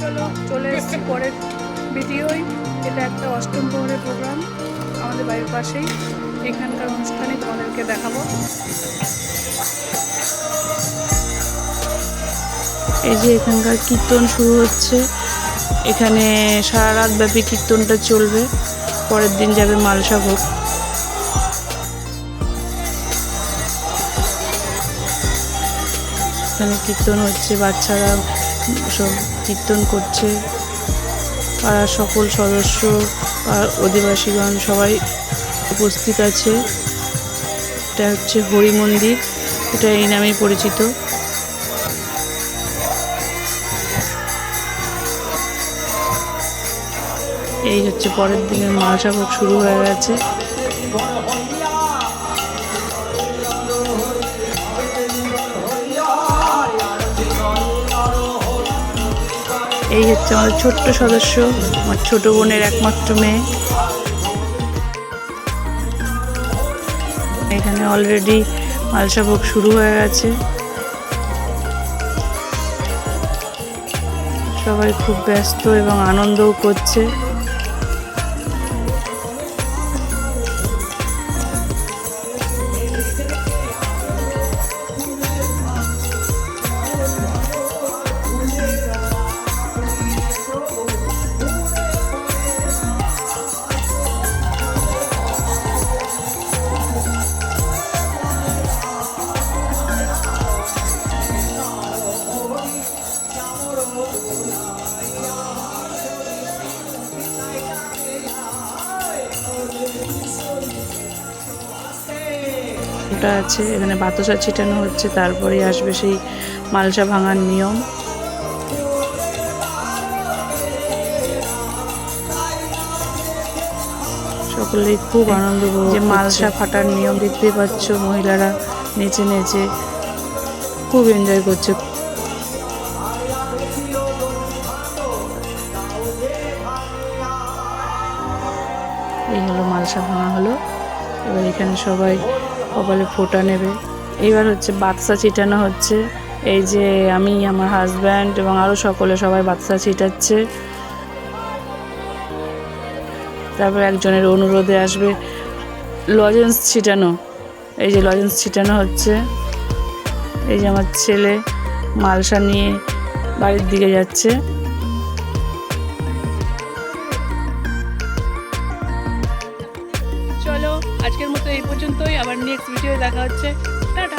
চলো, চলে এসেছি পরের ভিডিওই এটা একটা অষ্টম প্রহরের প্রোগ্রাম আমাদের বাড়ির পাশেই। এখানকার অনুষ্ঠানে তোমাদেরকে দেখাবো। এই যে এখানকার কীর্তন শুরু হচ্ছে। এখানে সারা রাত ব্যাপী কীর্তনটা চলবে। পরের দিন যাবে মালসা ভোগ এখানে কীর্তন হচ্ছে বাচ্চারা সব কীর্তন করছে। পাড়ার সকল সদস্য আর অধিবাসীগণ সবাই উপস্থিত আছে। এটা হচ্ছে হরি মন্দির, এটা এই নামেই পরিচিত। এই হচ্ছে পরের দিনের মালসা ভোগ শুরু হয়ে গেছে। এই হচ্ছে আমার ছোট্ট সদস্য, আমার ছোট বোনের একমাত্র মেয়ে। এখানে অলরেডি মালসা ভোগ শুরু হয়ে গেছে। সবাই খুব ব্যস্ত এবং আনন্দও করছে। ওটা আছে এখানে বাতাসা ছিটানো হচ্ছে তারপরে আসবে সেই মালসা ভাঙার নিয়ম। সকলেই খুব আনন্দ যে মালসা ফাটার নিয়ম দেখতে পাচ্ছ মহিলারা নেচে নেচে খুব এনজয় করছে। এই হলো মালসা ভাঙা হলো। এবার এখানে সবাই কপালে ফোঁটা নেবে। এইবার হচ্ছে বাদশা ছিটানো হচ্ছে। এই যে আমি, আমার হাজব্যান্ড এবং আরও সকলে সবাই বাদশা ছিটাচ্ছে। তারপর একজনের অনুরোধে আসবে লজেন্স ছিটানো। এই যে লজেন্স ছিটানো হচ্ছে। এই যে আমার ছেলে মালসা নিয়ে বাড়ির দিকে যাচ্ছে। চলো আজকের মতো এই পর্যন্তই। আবার নেক্সট ভিডিও দেখা হচ্ছে। টাটা।